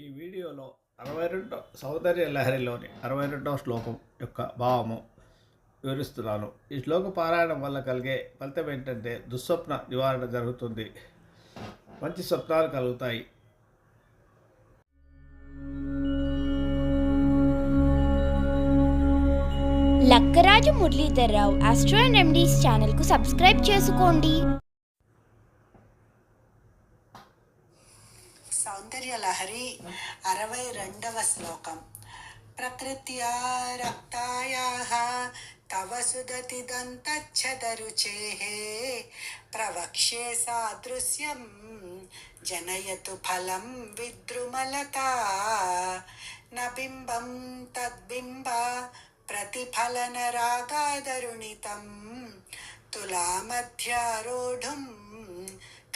ఈ వీడియోలో అరవై రెండో సౌందర్య లహరిలోని అరవై రెండవ శ్లోకం యొక్క భావము వివరిస్తున్నాను. ఈ శ్లోక పారాయణం వల్ల కలిగే ఫలితం ఏంటంటే దుస్వప్న నివారణ జరుగుతుంది. మంచి స్వప్నాలు కలుగుతాయి. లక్కరాజు మురళీధర్రావు ఆస్ట్రో అండ్ ఎండీస్ ఛానల్కు సబ్స్క్రైబ్ చేసుకోండి. సౌందర్యలహరి అరవై రెండవ శ్లోకం. ప్రకృత్యా రక్తాయా తవ సుదతి దంతచ్చదరుచే ప్రవక్ష్యే సాదృశ్యం జనయతు ఫలం విద్రుమలత నబింబం తద్బింబ ప్రతిఫలన రాగాదరుణితం తులామధ్యారోఢుం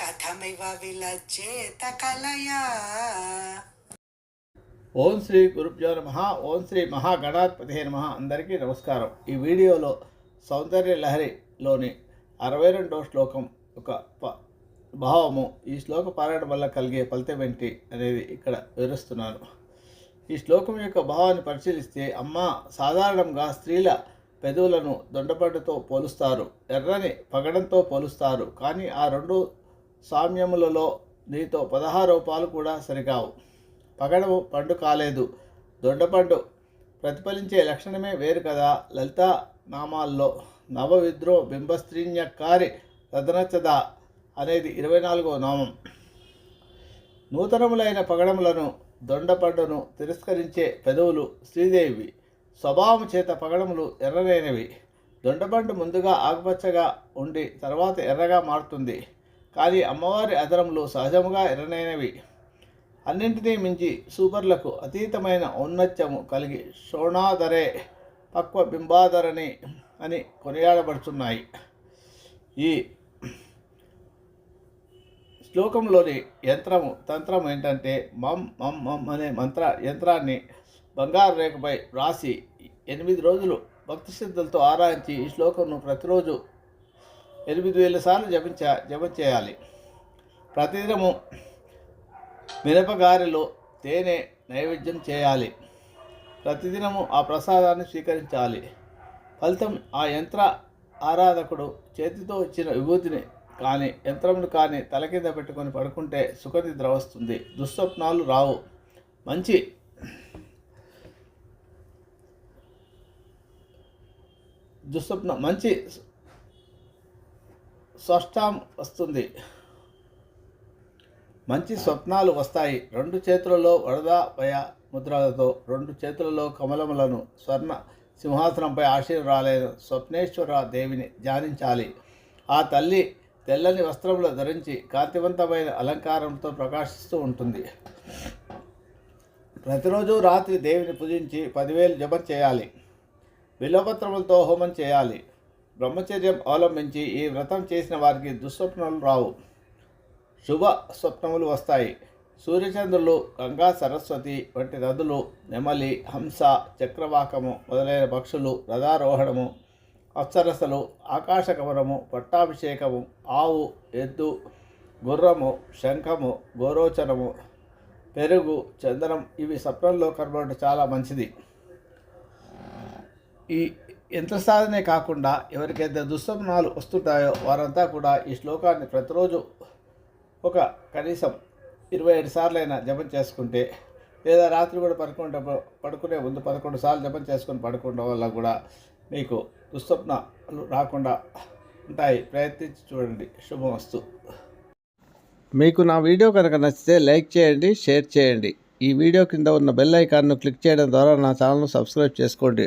కథమివ విలజ్జేత కలయా ఓం శ్రీ గురుభ్యో నమ. ఓం శ్రీ మహాగణాధిపతి నమ. అందరికీ నమస్కారం. ఈ వీడియోలో సౌందర్య లహరిలోని అరవై రెండో శ్లోకం ఒక భావము ఈ శ్లోక పారాయణ వల్ల కలిగే ఫలితం ఏంటి అనేది ఇక్కడ వివరిస్తున్నాను. ఈ శ్లోకం యొక్క భావాన్ని పరిశీలిస్తే అమ్మ సాధారణంగా స్త్రీల పెదవులను దొండపడ్డతో పోలుస్తారు. ఎర్రని పగడంతో పోలుస్తారు. కానీ ఆ రెండు సామ్యములలో నీతో పదహారూపాలు కూడా సరికావు. పగడము పండు కాలేదు. దొండపండు ప్రతిఫలించే లక్షణమే వేరు కదా. లలితా నామాల్లో నవ విద్రో బింబస్త్రీణ్యకారి రతనచ్చద అనేది ఇరవై నాలుగవ నామం. నూతనములైన పగడములను దొండపండును తిరస్కరించే పెదవులు శ్రీదేవి. స్వభావం చేత పగడములు ఎర్రలేనివి దొండపండు ముందుగా ఆకుపచ్చగా ఉండి తర్వాత ఎర్రగా మారుతుంది. కానీ అమ్మవారి అదరములు సహజముగా ఎర్రనైనవి. అన్నింటినీ మించి సూపర్లకు అతీతమైన ఔన్నత్యము కలిగి శోణాధరే పక్వ బింబాధరణి అని కొనియాడబడుతున్నాయి ఈ శ్లోకంలోని యంత్రము తంత్రం ఏంటంటే మమ్ మమ్ మమ్ అనే మంత్ర యంత్రాన్ని బంగారు రేఖపై వ్రాసి ఎనిమిది రోజులు భక్తి శ్రద్ధలతో ఆరాయించి ఈ శ్లోకంను ప్రతిరోజు ఎనిమిది వేల సార్లు జపించ జపం చేయాలి. ప్రతిదినము మిరపగారిలో తేనె నైవేద్యం చేయాలి. ప్రతిదినము ఆ ప్రసాదాన్ని స్వీకరించాలి. ఫలితం ఆ యంత్ర ఆరాధకుడు చేతితో ఇచ్చిన విభూతిని కానీ యంత్రమును కానీ తల కింద పెట్టుకొని పడుకుంటే సుఖనిద్ర వస్తుంది. దుస్వప్నాలు రావు. మంచి దుస్వప్న మంచి స్పష్టం వస్తుంది. మంచి స్వప్నాలు వస్తాయి. రెండు చేతులలో వరదా భయ ముద్రలతో రెండు చేతులలో కమలములను స్వర్ణ సింహాసనంపై ఆశీర్వాలైన స్వప్నేశ్వర దేవిని ధ్యానించాలి. ఆ తల్లి తెల్లని వస్త్రములు ధరించి కాంతివంతమైన అలంకారంతో ప్రకాశిస్తూ ఉంటుంది. ప్రతిరోజు రాత్రి దేవిని పూజించి పదివేలు జపం చేయాలి. విలువపత్రములతో హోమం చేయాలి. బ్రహ్మచర్యం అవలంబించి ఈ వ్రతం చేసిన వారికి దుస్వప్నాలు రావు. శుభ స్వప్నములు వస్తాయి. సూర్యచంద్రులు గంగా సరస్వతి వంటి నదులు నెమలి హంస చక్రవాకము మొదలైన పక్షులు రథారోహణము అప్సరసలు ఆకాశకవరము పట్టాభిషేకము ఆవు ఎద్దు గుర్రము శంఖము గోరోచనము పెరుగు చందనం ఇవి స్వప్నంలో కనబడటం చాలా మంచిది. ఈ యంత్ర సాధనే కాకుండా ఎవరికైతే దుస్వప్నాలు వస్తుంటాయో వారంతా కూడా ఈ శ్లోకాన్ని ప్రతిరోజు ఒక కనీసం ఇరవై ఏడు సార్లైనా జపం చేసుకుంటే లేదా రాత్రి కూడా పడుకుంటే పడుకునే ముందు పదకొండు సార్లు జపం చేసుకొని పడుకోవడం వల్ల కూడా మీకు దుస్వప్నాలు రాకుండా ఉంటాయి. ప్రయత్నించి చూడండి. శుభమస్తు. మీకు నా వీడియో కనుక నచ్చితే లైక్ చేయండి షేర్ చేయండి. ఈ వీడియో కింద ఉన్న బెల్ ఐకాన్ను క్లిక్ చేయడం ద్వారా నా ఛానల్ను సబ్స్క్రైబ్ చేసుకోండి.